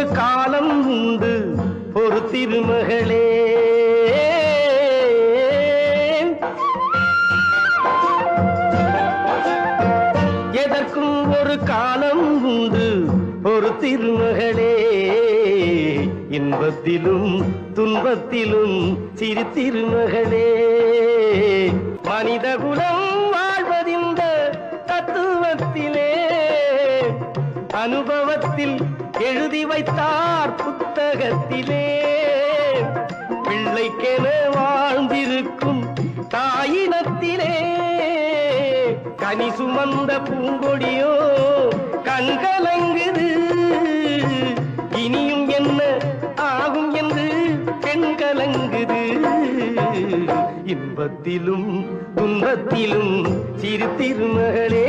ஒரு காலம் உண்டு ஒரு திருமகளே. எதற்கும் ஒரு காலம் உண்டு ஒரு திருமகளே. இன்பத்திலும் துன்பத்திலும் சிறு திருமகளே. மனிதகுலம் வாழ்வதிந்த தத்துவத்திலே அனுபவத்தில் எழுதி வைத்தார் புத்தகத்திலே. பிள்ளைக்கென வாழ்ந்திருக்கும் தாயினத்திலே. கனி சுமந்த பூங்கொடியோ கண்கலங்குது. இனியும் என்ன ஆகும் என்று பெண்கலங்குது இன்பத்திலும் துன்பத்திலும் சிறு திருமகளே.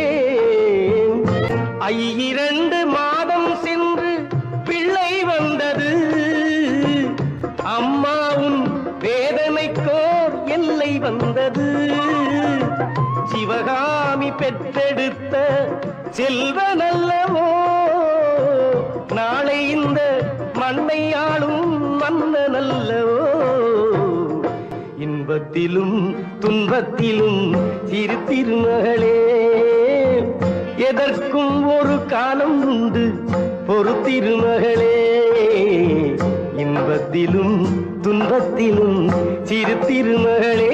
ஐயிரண்டு மா அம்மாவும் வேதனைக்கோர் எல்லை வந்தது. சிவகாமி பெற்றெடுத்த செல்வனல்லவோ நாளை இந்த மண்ணை ஆளும் மன்னனல்லவோ இன்பத்திலும் துன்பத்திலும் சிறு திருமகளே எதற்கும் ஒரு காலம் உண்டு பொறுத்திருமகளே. இன்பத்திலும் துன்பத்திலும் சிறு திருமகளே.